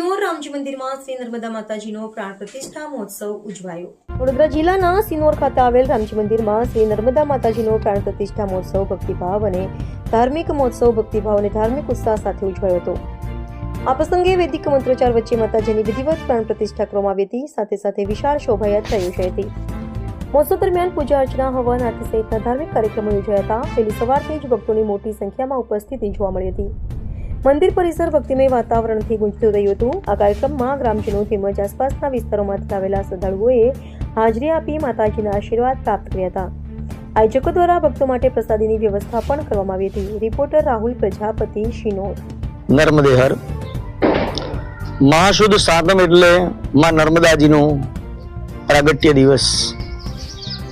સિનોર રામજી મંદિરમાં શ્રી નર્મદા માતાજીનો પ્રાણ મહોત્સવ ઉજવાયો. વડોદરા જિલ્લાના સિનોર ખાતે આવેલ રામજી મંદિરમાં શ્રી નર્મદા માતાજીનો પ્રાણ પ્રતિષ્ઠા મહોત્સવ ભક્તિભાવ અને ધાર્મિક મહોત્સવ ભક્તિભાવ અને ધાર્મિક ઉત્સાહ સાથે ઉજવાયો હતો. આ પ્રસંગે વૈદિક મંત્રોચ્ચાર વચ્ચે માતાજીની વિધિવત પ્રાણ પ્રતિષ્ઠા કરવામાં આવી સાથે સાથે વિશાળ શોભાયાત્રા યોજાઈ હતી. મહોત્સવ દરમિયાન પૂજા અર્ચના, હવન, આરતી સહિતના ધાર્મિક કાર્યક્રમો યોજાયા હતા. વહેલી સવારથી જ ભક્તોની મોટી સંખ્યામાં ઉપસ્થિતિ જોવા મળી હતી. મંદિર પરિસર ભક્તિમય વાતાવરણથી ગુંજતું રહ્યું હતું. આ કાર્યક્રમમાં ગ્રામજનો તેમજ આસપાસના વિસ્તારોમાંથી આવેલા શ્રદ્ધાળુઓએ હાજરી આપી માતાજીના આશીર્વાદ પ્રાપ્ત કર્યા હતા. આયોજકો દ્વારા ભક્તો માટે પ્રસાદીની વ્યવસ્થા પણ કરવામાં આવી હતી. રિપોર્ટર રાહુલ પ્રજાપતિ, શિનોર. નર્મદેહર. મહાશુદ્ધ સાતમ એટલે માં નર્મદાજીનું પ્રાગટ્ય દિવસ.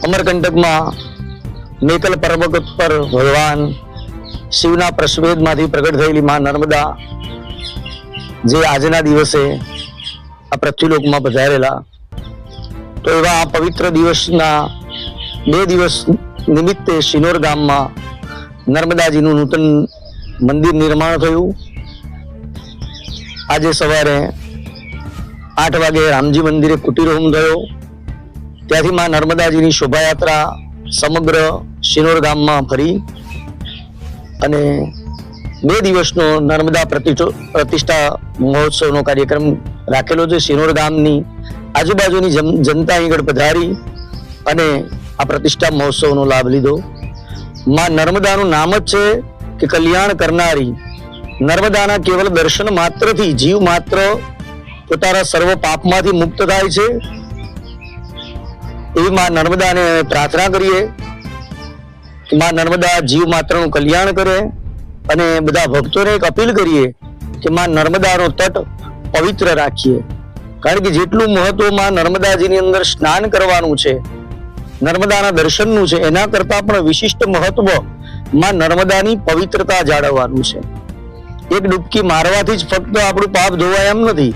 અમરકંટકમાં મેકલ પર્વત પર ભગવાન શિવના પ્રશ્વેદમાંથી પ્રગટ થયેલી મા નર્મદા જે આજના દિવસે આ પૃથ્વીલોકમાં પધારેલા, તો એવા આ પવિત્ર દિવસના બે દિવસ નિમિત્તે શિનોર ગામમાં નર્મદાજીનું નૂતન મંદિર નિર્માણ થયું. આજે સવારે આઠ વાગે રામજી મંદિરે કુટીરહોમ થયો ત્યાંથી માં નર્મદાજીની શોભાયાત્રા સમગ્ર શિનોર ગામમાં ફરી. અને બે દિવસનો નર્મદા પ્રતિષ્ઠ- મહોત્સવનો કાર્યક્રમ રાખેલો છે. શિનોર ગામની આજુબાજુની જન- જનતા આગળ પધારી અને આ પ્રતિષ્ઠા મહોત્સવનો લાભ લીધો. માં નર્મદાનું નામ જ છે કે કલ્યાણ કરનારી. નર્મદાના કેવલ દર્શન માત્રથી, જીવ માત્ર પોતાના સર્વ પાપમાંથી મુક્ત થાય છે. એવી માં નર્મદાને પ્રાર્થના કરીએ. માં નર્મદા જીવ માત્રનું કલ્યાણ કરે અને બધા ભક્તોને એક અપીલ કરીએ કે માં નર્મદાનો તટ પવિત્ર રાખીએ. કારણ કે જેટલું મહત્વમાં નર્મદાજીની અંદર સ્નાન કરવાનું છે, નર્મદાના દર્શનનું છે, એના કરતાં પણ વિશિષ્ટ મહત્વમાં નર્મદાની પવિત્રતા જાળવવાનું છે. એક ડૂબકી મારવાથી જ ફક્ત આપણું પાપ ધોવાય એમ નથી,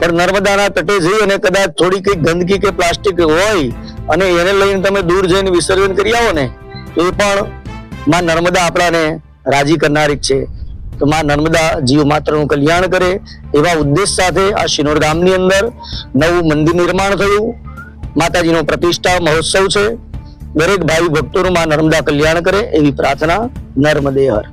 પણ નર્મદાના તટે જઈ અને કદાચ થોડી કઈ ગંદકી કે પ્લાસ્ટિક હોય અને એને લઈને તમે દૂર જઈને વિસર્જન કરી આવો ને એ પણ માં નર્મદા આપણાને રાજી કરનારી છે. તો માં નર્મદા જીવ માત્રનું કલ્યાણ કરે એવા ઉદ્દેશ સાથે આ શિનોર ગામની અંદર નવું મંદિર નિર્માણ થયું. માતાજીનો પ્રતિષ્ઠા મહોત્સવ છે. દરેક ભાઈ ભક્તોનું માં નર્મદા કલ્યાણ કરે એવી પ્રાર્થના નર્મદે હર